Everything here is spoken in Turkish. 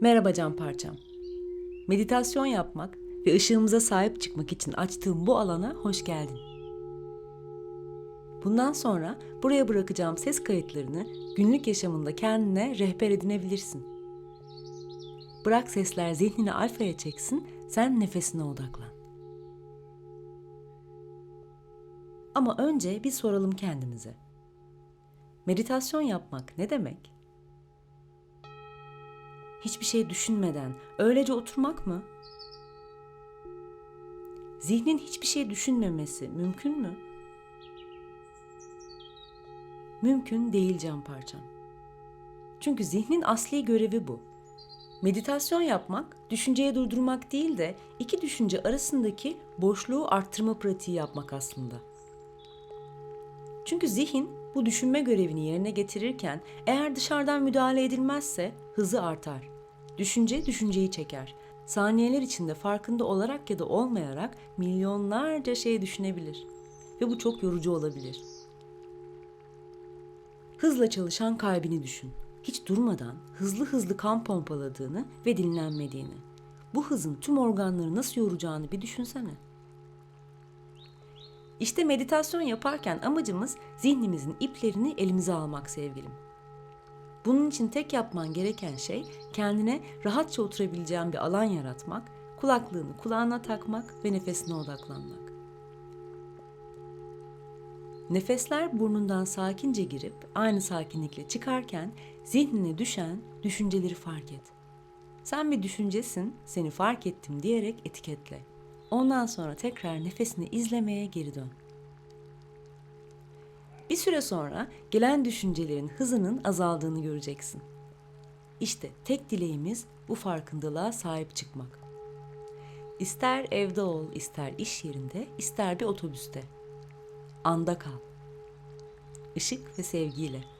Merhaba can parçam. Meditasyon yapmak ve ışığımıza sahip çıkmak için açtığım bu alana hoş geldin. Bundan sonra buraya bırakacağım ses kayıtlarını günlük yaşamında kendine rehber edinebilirsin. Bırak sesler zihnini alfaya çeksin, sen nefesine odaklan. Ama önce bir soralım kendimize. Meditasyon yapmak ne demek? Hiçbir şey düşünmeden öylece oturmak mı? Zihnin hiçbir şey düşünmemesi mümkün mü? Mümkün değil can parçam. Çünkü zihnin asli görevi bu. Meditasyon yapmak, düşünceyi durdurmak değil de iki düşünce arasındaki boşluğu arttırma pratiği yapmak aslında. Çünkü zihin bu düşünme görevini yerine getirirken eğer dışarıdan müdahale edilmezse hızı artar. Düşünce düşünceyi çeker. Saniyeler içinde farkında olarak ya da olmayarak milyonlarca şey düşünebilir. Ve bu çok yorucu olabilir. Hızla çalışan kalbini düşün. Hiç durmadan hızlı hızlı kan pompaladığını ve dinlenmediğini. Bu hızın tüm organları nasıl yoracağını bir düşünsene. İşte meditasyon yaparken amacımız zihnimizin iplerini elimize almak sevgilim. Bunun için tek yapman gereken şey kendine rahatça oturabileceğin bir alan yaratmak, kulaklığını kulağına takmak ve nefesine odaklanmak. Nefesler burnundan sakince girip aynı sakinlikle çıkarken zihnine düşen düşünceleri fark et. Sen bir düşüncesin, seni fark ettim diyerek etiketle. Ondan sonra tekrar nefesini izlemeye geri dön. Bir süre sonra gelen düşüncelerin hızının azaldığını göreceksin. İşte tek dileğimiz bu farkındalığa sahip çıkmak. İster evde ol, ister iş yerinde, ister bir otobüste. Anda kal. Işık ve sevgiyle.